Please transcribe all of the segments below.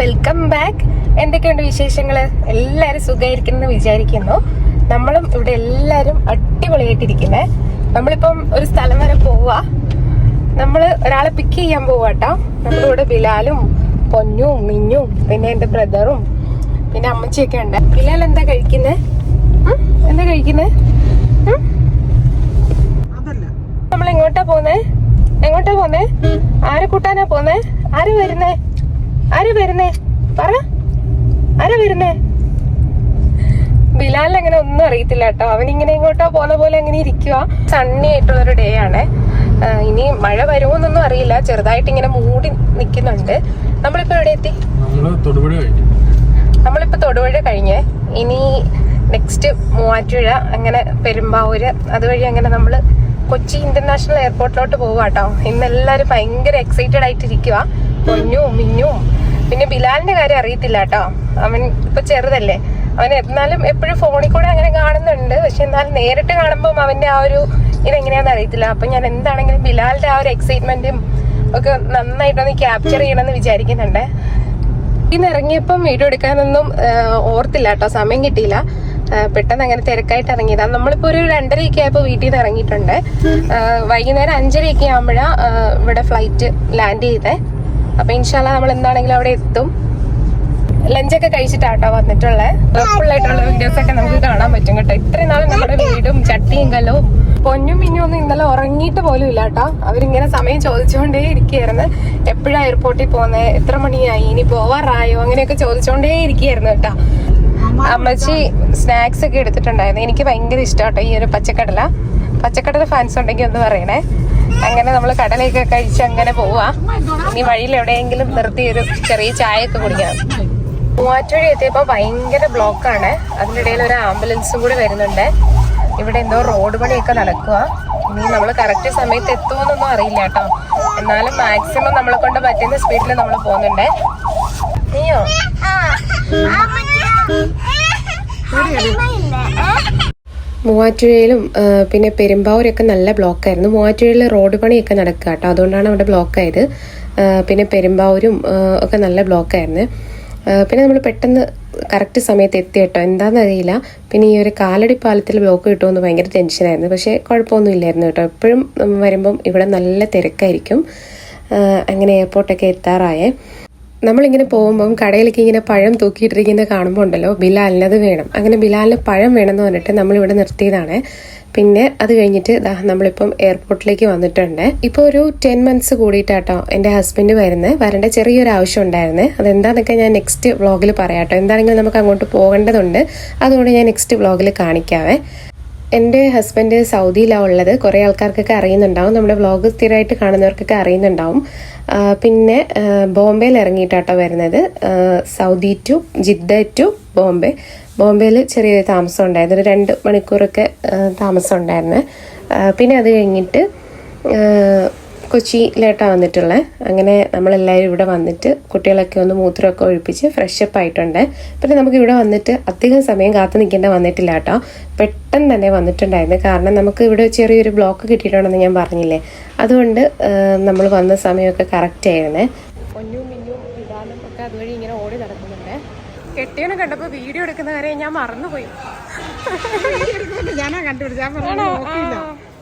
Welcome back എന്തൊക്കെയുണ്ട് വിശേഷങ്ങൾ എല്ലാവരും സുഖമായിരിക്കുന്നു വിചാരിക്കുന്നു. നമ്മളും ഇവിടെ എല്ലാവരും അടിപൊളിയായിട്ടിരിക്കുന്നേ. നമ്മളിപ്പം ഒരു സ്ഥലം വരെ പോവാ. നമ്മൾ ഒരാളെ പിക്ക് ചെയ്യാൻ പോവാട്ടോ. നമ്മുടെ ഇവിടെ ബിലാലും പൊന്നും മിഞ്ഞും പിന്നെ എന്റെ ബ്രദറും പിന്നെ അമ്മച്ചിയൊക്കെ ഉണ്ട്. ബിലാൽ എന്താ കഴിക്കുന്നേ? എന്താ കഴിക്കുന്നേ? ഉം? അതല്ല. നമ്മൾ എങ്ങോട്ടാ പോന്നേ? എങ്ങോട്ടാ പോന്നേ? ആരെ കൂട്ടാനാ പോന്നേ? ആര് വരുന്നേ? ആര് വരുന്നേ? പറ. ആരാ വരുന്നേ? ബിലാലിന് അങ്ങനെ ഒന്നും അറിയത്തില്ല കേട്ടോ. അവൻ ഇങ്ങനെ ഇങ്ങോട്ടോ പോന്ന പോലെ അങ്ങനെ ഇരിക്കുക സണ്ണി ആയിട്ടുള്ള ഒരു ഡേ ആണ് ഇനി മഴ വരുമോന്നൊന്നും അറിയില്ല. ചെറുതായിട്ട് ഇങ്ങനെ മൂടി നിൽക്കുന്നുണ്ട് നമ്മളിപ്പോ എവിടെ എത്തി? നമ്മൾ തൊടുപുഴ കഴിഞ്ഞു. നമ്മളിപ്പോ തൊടുപുഴ കഴിഞ്ഞ്. ഇനി നെക്സ്റ്റ് മൂവാറ്റുപുഴ അങ്ങനെ പെരുമ്പാവൂര് അതുവഴി അങ്ങനെ നമ്മൾ കൊച്ചി ഇന്റർനാഷണൽ എയർപോർട്ടിലോട്ട് പോവാട്ടോ ഇന്ന് എല്ലാരും ഭയങ്കര എക്സൈറ്റഡ് ആയിട്ട് ഇരിക്കുക പൊന്നും മിന്നും. പിന്നെ ബിലാലിന്റെ കാര്യം അറിയത്തില്ല കേട്ടോ. അവൻ ഇപ്പൊ ചെറുതല്ലേ. അവൻ എന്നാലും എപ്പോഴും ഫോണിൽ കൂടെ അങ്ങനെ കാണുന്നുണ്ട്. പക്ഷെ എന്നാലും നേരിട്ട് കാണുമ്പോൾ അവന്റെ ആ ഒരു ഇതെങ്ങനെയാന്ന് അറിയത്തില്ല. അപ്പൊ ഞാൻ എന്താണെങ്കിലും ബിലാലിന്റെ ആ ഒരു എക്സൈറ്റ്മെന്റും ഒക്കെ നന്നായിട്ടൊന്ന് ക്യാപ്ചർ ചെയ്യണമെന്ന് വിചാരിക്കുന്നുണ്ട്. ഇന്ന് ഇറങ്ങിയപ്പം വീഡിയോ എടുക്കാനൊന്നും ഓർത്തില്ല കേട്ടോ. സമയം കിട്ടിയില്ല. പെട്ടെന്ന് അങ്ങനെ തിരക്കായിട്ട് ഇറങ്ങിയതാണ് നമ്മളിപ്പോ ഒരു രണ്ടരയൊക്കെ ആയപ്പോൾ വീട്ടിൽ നിന്ന് ഇറങ്ങിയിട്ടുണ്ട്. വൈകുന്നേരം അഞ്ചരയൊക്കെ ആകുമ്പോഴാ ഇവിടെ ഫ്ലൈറ്റ് ലാൻഡ് ചെയ്തേ. അപ്പൊ ഇൻഷാല്ല നമ്മൾ എന്താണെങ്കിലും അവിടെ എത്തും. ലഞ്ചൊക്കെ കഴിച്ചിട്ടാട്ടോ വന്നിട്ടുള്ളത് ആയിട്ടുള്ള വീഡിയോസ് ഒക്കെ നമുക്ക് കാണാൻ പറ്റും കേട്ടോ. ഇത്രയും നാളും നമ്മുടെ വീടും ചട്ടിയും കലവും പൊന്നും മിന്നും ഒന്നും ഇന്നലെ ഉറങ്ങിയിട്ട് പോലും ഇല്ല കേട്ടോ അവരിങ്ങനെ സമയം ചോദിച്ചുകൊണ്ടേ ഇരിക്കുകയായിരുന്നു. എപ്പോഴാ എയർപോർട്ടിൽ പോകുന്നത് എത്ര മണിയായി? ഇനി പോവാറായോ? അങ്ങനെയൊക്കെ ചോദിച്ചുകൊണ്ടേ ഇരിക്കുകയായിരുന്നു കേട്ടോ. അമ്മച്ചി സ്നാക്സ് ഒക്കെ എടുത്തിട്ടുണ്ടായിരുന്നു. എനിക്ക് ഭയങ്കര ഇഷ്ടം കേട്ടോ ഈ ഒരു പച്ചക്കടല. പച്ചക്കടല ഫാൻസ് ഉണ്ടെങ്കിൽ ഒന്ന് പറയണേ അങ്ങനെ നമ്മൾ കടലയൊക്കെ കഴിച്ച് അങ്ങനെ പോവാ ഇനി വഴിയിൽ എവിടെയെങ്കിലും നിർത്തി ഒരു ചെറിയ ചായ ഒക്കെ കുടിക്കണം മൂവാറ്റുവഴി എത്തിയപ്പോൾ ഭയങ്കര ബ്ലോക്കാണ് അതിന്റെ ഇടയിൽ ഒരു ആംബുലൻസും കൂടി വരുന്നുണ്ട് ഇവിടെ എന്തോ റോഡ് പണിയൊക്കെ നടക്കുക ഇനി നമ്മൾ കറക്റ്റ് സമയത്ത് എത്തുമെന്നൊന്നും അറിയില്ല കേട്ടോ എന്നാലും മാക്സിമം നമ്മളെ കൊണ്ട് പറ്റുന്ന സ്പീഡിൽ നമ്മൾ പോകുന്നുണ്ട് നീയോ മൂവാറ്റുപുഴയിലും ആ, പിന്നെ പെരുമ്പാവൂരൊക്കെ നല്ല ബ്ലോക്കായിരുന്നു. മൂവാറ്റുപുഴയിൽ റോഡ് പണിയൊക്കെ നടക്കുക കേട്ടോ. അതുകൊണ്ടാണ് അവിടെ ബ്ലോക്കായത്. പിന്നെ പെരുമ്പാവൂരും ഒക്കെ നല്ല ബ്ലോക്കായിരുന്നു. പിന്നെ നമ്മൾ പെട്ടെന്ന് കറക്റ്റ് സമയത്ത് എത്തി കേട്ടോ. എന്താണെന്ന് അറിയില്ല. പിന്നെ ഈ ഒരു കാലടി പാലത്തിൽ ബ്ലോക്ക് കിട്ടുമെന്ന് ഭയങ്കര ടെൻഷനായിരുന്നു പക്ഷേ കുഴപ്പമൊന്നും ഇല്ലായിരുന്നു കേട്ടോ. എപ്പോഴും വരുമ്പം ഇവിടെ നല്ല തിരക്കായിരിക്കും. അങ്ങനെ എയർപോർട്ടൊക്കെ എത്താറായേ. നമ്മളിങ്ങനെ പോകുമ്പം കടയിലേക്ക് ഇങ്ങനെ പഴം തൂക്കിയിട്ടിരിക്കുന്നത് കാണുമ്പോൾ ഉണ്ടല്ലോ ബിലാലിന് അത് വേണം. അങ്ങനെ ബിലാലിന് പഴം വേണമെന്ന് പറഞ്ഞിട്ട് നമ്മളിവിടെ നിർത്തിയതാണ്. പിന്നെ അത് കഴിഞ്ഞിട്ട് നമ്മളിപ്പം എയർപോർട്ടിലേക്ക് വന്നിട്ടുണ്ട്. ഇപ്പോൾ ഒരു ടെൻ മന്ത്സ് കൂടിയിട്ടാട്ടോ എന്റെ ഹസ്ബൻഡ് വരുന്നത് വരേണ്ട ചെറിയൊരു ആവശ്യം ഉണ്ടായിരുന്നേ. അതെന്താന്നൊക്കെ ഞാൻ നെക്സ്റ്റ് വ്ളോഗിൽ പറയാട്ടോ. എന്താണെങ്കിലും നമുക്ക് അങ്ങോട്ട് പോകേണ്ടതുണ്ട്. അതുകൊണ്ട് ഞാൻ നെക്സ്റ്റ് വ്ളോഗിൽ കാണിക്കാവേ. എന്റെ ഹസ്ബൻഡ് സൗദിയിലാണ് ഉള്ളത്. കുറേ ആൾക്കാർക്കൊക്കെ അറിയുന്നുണ്ടാവും. നമ്മുടെ വ്ളോഗ് സ്ഥിരമായിട്ട് കാണുന്നവർക്കൊക്കെ അറിയുന്നുണ്ടാവും. പിന്നെ ബോംബെയിൽ ഇറങ്ങിയിട്ടാട്ടോ വരുന്നത്. Saudi to Jeddah to Bombay. ബോംബെയിൽ ചെറിയൊരു താമസം ഉണ്ടായിരുന്നു. ഒരു രണ്ട് മണിക്കൂറൊക്കെ താമസം ഉണ്ടായിരുന്നു. പിന്നെ അത് കഴിഞ്ഞിട്ട് കൊച്ചിയിലേട്ടാണ് വന്നിട്ടുള്ളത് അങ്ങനെ നമ്മളെല്ലാവരും ഇവിടെ വന്നിട്ട് കുട്ടികളൊക്കെ ഒന്ന് മൂത്രമൊക്കെ ഒഴിപ്പിച്ച് ഫ്രഷപ്പ് ആയിട്ടുണ്ട്. പിന്നെ നമുക്ക് ഇവിടെ വന്നിട്ട് അധികം സമയം കാത്തു നിൽക്കേണ്ട വന്നിട്ടില്ല കേട്ടോ പെട്ടെന്ന് തന്നെ വന്നിട്ടുണ്ടായിരുന്നു. കാരണം നമുക്ക് ഇവിടെ ചെറിയൊരു ബ്ലോക്ക് കിട്ടിയിട്ടുണ്ടെന്ന് ഞാൻ പറഞ്ഞില്ലേ. അതുകൊണ്ട് നമ്മൾ വന്ന സമയമൊക്കെ കറക്റ്റ് ആയിരുന്നു. പൊന്നും മിന്നും വിധാനം ഒക്കെ അതുവഴി ഇങ്ങനെ ഓടി നടക്കുന്നുണ്ട്. കെട്ടിയനെ കണ്ടപ്പോൾ വീഡിയോ എടുക്കുന്ന കാര്യം ഞാൻ മറന്നുപോയി. ഞാനാ കണ്ടുപിടിച്ച. ഞാൻ പറഞ്ഞു നോക്കിയില്ല.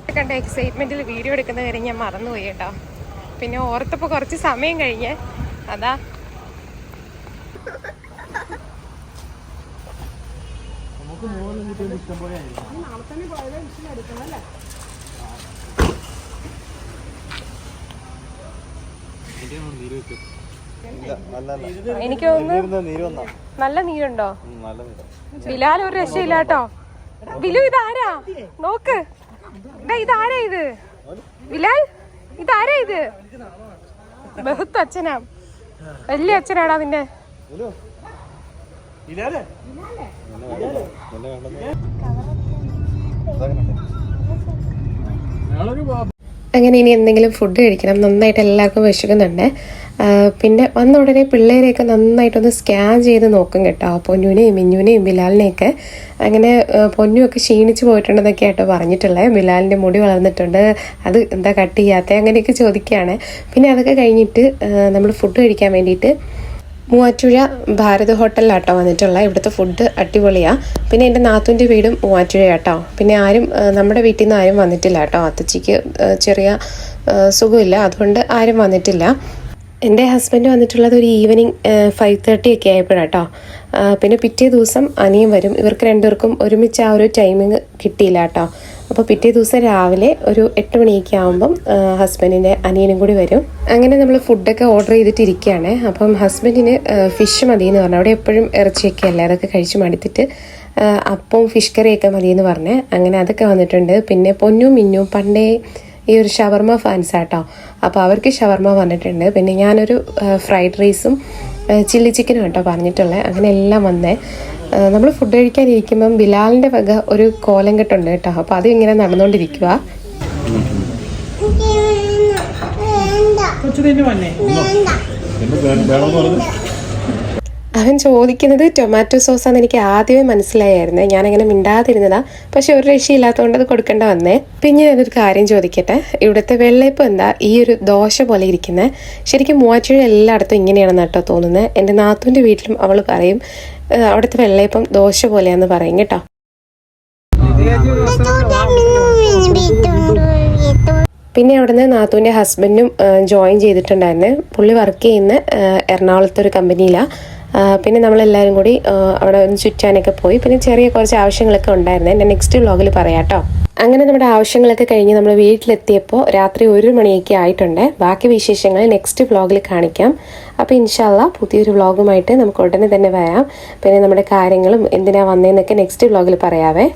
കണ്ട എക്സൈറ്റ്മെന്റിൽ വീഡിയോ എടുക്കുന്ന കാര്യം ഞാൻ മറന്നുപോയി കേട്ടോ. പിന്നെ ഓർത്തപ്പോ കുറച്ച് സമയം കഴിഞ്ഞ് അതാ. എനിക്ക് തോന്നുന്നു നല്ല നീരുണ്ടോ? ബിലാൽ ഒരു രക്ഷയില്ല കേട്ടോ ബിലു ഇതാരാ? നോക്ക്. ഇതാരാ ഇത്? ബിലാൽ ഇതാരാ ഇത്? ബഹുത്ത് അച്ഛനാ. വലിയ അച്ഛനാടാ നിന്റെ അങ്ങനെ ഇനി എന്തെങ്കിലും ഫുഡ് കഴിക്കണം. നന്നായിട്ട് എല്ലാവർക്കും വിശക്കുന്നുണ്ട്. പിന്നെ വന്ന ഉടനെ പിള്ളേരെയൊക്കെ നന്നായിട്ടൊന്ന് സ്കാൻ ചെയ്ത് നോക്കും കേട്ടോ. പൊന്നുവിനെയും മിന്നുവിനെയും ബിലാലിനെയൊക്കെ. അങ്ങനെ പൊന്നുമൊക്കെ ക്ഷീണിച്ച് പോയിട്ടുണ്ടെന്നൊക്കെ ആയിട്ട് പറഞ്ഞിട്ടുള്ളത് ബിലാലിന്റെ മുടി വളർന്നിട്ടുണ്ട്. അത് എന്താ കട്ട് ചെയ്യാത്ത? അങ്ങനെയൊക്കെ ചോദിക്കുകയാണ്. പിന്നെ അതൊക്കെ കഴിഞ്ഞിട്ട് നമ്മൾ ഫുഡ് കഴിക്കാൻ വേണ്ടിയിട്ട് മൂവാറ്റുഴ ഭാരത് ഹോട്ടലിലാട്ടോ വന്നിട്ടുള്ള. ഇവിടുത്തെ ഫുഡ് അടിപൊളിയാണ് പിന്നെ എന്റെ നാത്തൂന്റെ വീടും മൂവാറ്റുഴ കേട്ടോ പിന്നെ ആരും നമ്മുടെ വീട്ടിൽ നിന്ന് ആരും വന്നിട്ടില്ല കേട്ടോ അത്തച്ചിക്ക് ചെറിയ സുഖമില്ല. അതുകൊണ്ട് ആരും വന്നിട്ടില്ല. എന്റെ ഹസ്ബൻഡ് വന്നിട്ടുള്ളത് ഒരു ഈവനിങ് ഫൈവ് തേർട്ടി ഒക്കെ ആയപ്പോഴാട്ടോ പിന്നെ പിറ്റേ ദിവസം അനിയും വരും. ഇവർക്ക് രണ്ടുപേർക്കും ഒരുമിച്ച് ആ ഒരു ടൈമിങ് കിട്ടിയില്ല കേട്ടോ അപ്പോൾ പിറ്റേ ദിവസം രാവിലെ ഒരു എട്ട് മണിയൊക്കെ ആകുമ്പം ഹസ്ബൻഡിന്റെ അനിയനും കൂടി വരും. അങ്ങനെ നമ്മൾ ഫുഡൊക്കെ ഓർഡർ ചെയ്തിട്ടിരിക്കുകയാണ് അപ്പം ഹസ്ബൻഡിന് ഫിഷ് മതി എന്ന് പറഞ്ഞു. അവിടെ എപ്പോഴും ഇറച്ചിയൊക്കെ അല്ലേ? അതൊക്കെ കഴിച്ച് മടുത്തിട്ട് അപ്പവും ഫിഷ് കറിയൊക്കെ മതി എന്ന് പറഞ്ഞ്. അങ്ങനെ അതൊക്കെ വന്നിട്ടുണ്ട്. പിന്നെ പൊന്നും മിന്നും പണ്ടേ ഈ ഒരു ഷവർമ ഫാൻസ് ആട്ടോ. അപ്പോൾ അവർക്ക് ഷവർമ വന്നിട്ടുണ്ട്. പിന്നെ ഞാനൊരു ഫ്രൈഡ് റൈസും ചില്ലി ചിക്കനും കേട്ടോ പറഞ്ഞിട്ടുള്ളത് അങ്ങനെ എല്ലാം വന്നേ. നമ്മൾ ഫുഡ് കഴിക്കാനിരിക്കുമ്പം ബിലാലിന്റെ വക ഒരു കോലം കെട്ടുണ്ട് കേട്ടോ. അപ്പോൾ അത് ഇങ്ങനെ നടന്നുകൊണ്ടിരിക്കുക കൊച്ചു തിന്നു അവൻ ചോദിക്കുന്നത് ടൊമാറ്റോ സോസാന്ന് എനിക്ക് ആദ്യമേ മനസ്സിലായായിരുന്നു. ഞാനങ്ങനെ മിണ്ടാതിരുന്നതാ. പക്ഷെ ഒരു രക്ഷയില്ലാത്തതുകൊണ്ട് അത് കൊടുക്കേണ്ട വന്നേ. പിന്നെ ഞാനൊരു കാര്യം ചോദിക്കട്ടെ? ഇവിടുത്തെ വെള്ളയപ്പം എന്താ? ഈ ഒരു ദോശ പോലെ ഇരിക്കുന്നത് ശരിക്കും മൂവാറ്റുഴ എല്ലായിടത്തും ഇങ്ങനെയാണെന്ന് കേട്ടോ തോന്നുന്നത് എന്റെ നാത്തുവിന്റെ വീട്ടിലും അവൾ പറയും "ഏഹ്, അവിടുത്തെ വെള്ളയപ്പം ദോശ പോലെയാന്ന് പറയും. കേട്ടോ. പിന്നെ അവിടുന്ന് നാത്തുവിന്റെ ഹസ്ബൻഡും ജോയിൻ ചെയ്തിട്ടുണ്ടായിരുന്നു. പുള്ളി വർക്ക് ചെയ്യുന്ന എറണാകുളത്തെ ഒരു കമ്പനിയിലാണ് പിന്നെ നമ്മളെല്ലാവരും കൂടി അവിടെ ഒന്ന് ചുറ്റാനൊക്കെ പോയി. പിന്നെ ചെറിയ കുറച്ച് ആവശ്യങ്ങളൊക്കെ ഉണ്ടായിരുന്നു. എന്റെ നെക്സ്റ്റ് വ്ളോഗിൽ പറയാം കേട്ടോ അങ്ങനെ നമ്മുടെ ആവശ്യങ്ങളൊക്കെ കഴിഞ്ഞ് നമ്മൾ വീട്ടിലെത്തിയപ്പോൾ രാത്രി ഒരു മണിയൊക്കെ ആയിട്ടുണ്ട്. ബാക്കി വിശേഷങ്ങൾ നെക്സ്റ്റ് വ്ളോഗിൽ കാണിക്കാം. അപ്പോൾ ഇൻഷാല്ല പുതിയൊരു വ്ളോഗുമായിട്ട് നമുക്ക് ഉടനെ തന്നെ വരാം. പിന്നെ നമ്മുടെ കാര്യങ്ങളും എന്തിനാ വന്നതെന്നൊക്കെ നെക്സ്റ്റ് വ്ളോഗിൽ പറയാവേ.